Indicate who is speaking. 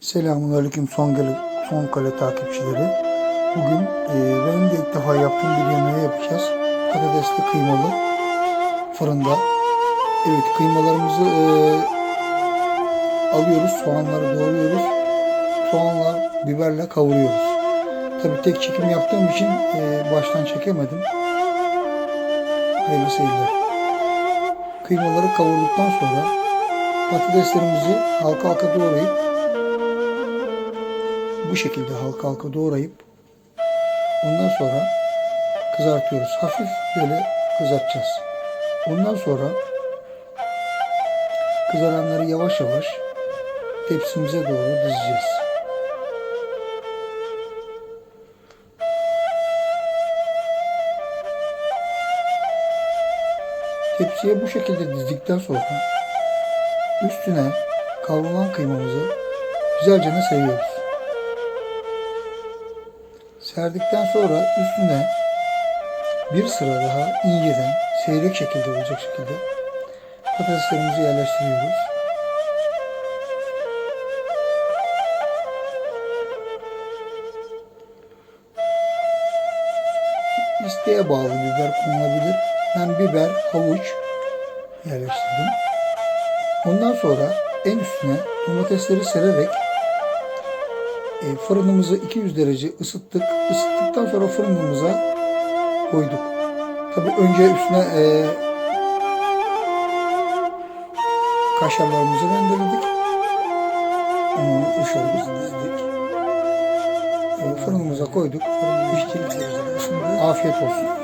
Speaker 1: Selamünaleyküm son kale, son kale takipçileri. Bugün e, benim de ilk defa yaptığım bir yemeği yapacağız. Patatesli kıymalı fırında. Evet kıymalarımızı e, alıyoruz, soğanları doğruyoruz. Soğanla, biberle kavuruyoruz. Tabii tek çekim yaptığım için e, baştan çekemedim. Hayırlı seyirler. Kıymaları kavurduktan sonra patateslerimizi halka halka doğrayıp bu şekilde halka halka doğrayıp ondan sonra kızartıyoruz. Hafif böyle kızartacağız. Ondan sonra kızaranları yavaş yavaş tepsimize doğru dizeceğiz. Tepsiye bu şekilde dizdikten sonra üstüne kavrulan kıymamızı güzelce seviyoruz. Serdikten sonra üstüne bir sıra daha inceden seyrek şekilde olacak şekilde patateslerimizi yerleştiriyoruz. İsteğe bağlı biber kullanılabilir. Ben biber, havuç yerleştirdim. Ondan sonra en üstüne domatesleri sererek e, fırınımızı 200 derece ısıttık. Isıttıktan sonra fırınımıza koyduk. Tabi önce üstüne e, kaşarlarımızı rendeledik. Onu uşağımızı dizdik. E, fırınımıza koyduk. Fırın. Afiyet olsun.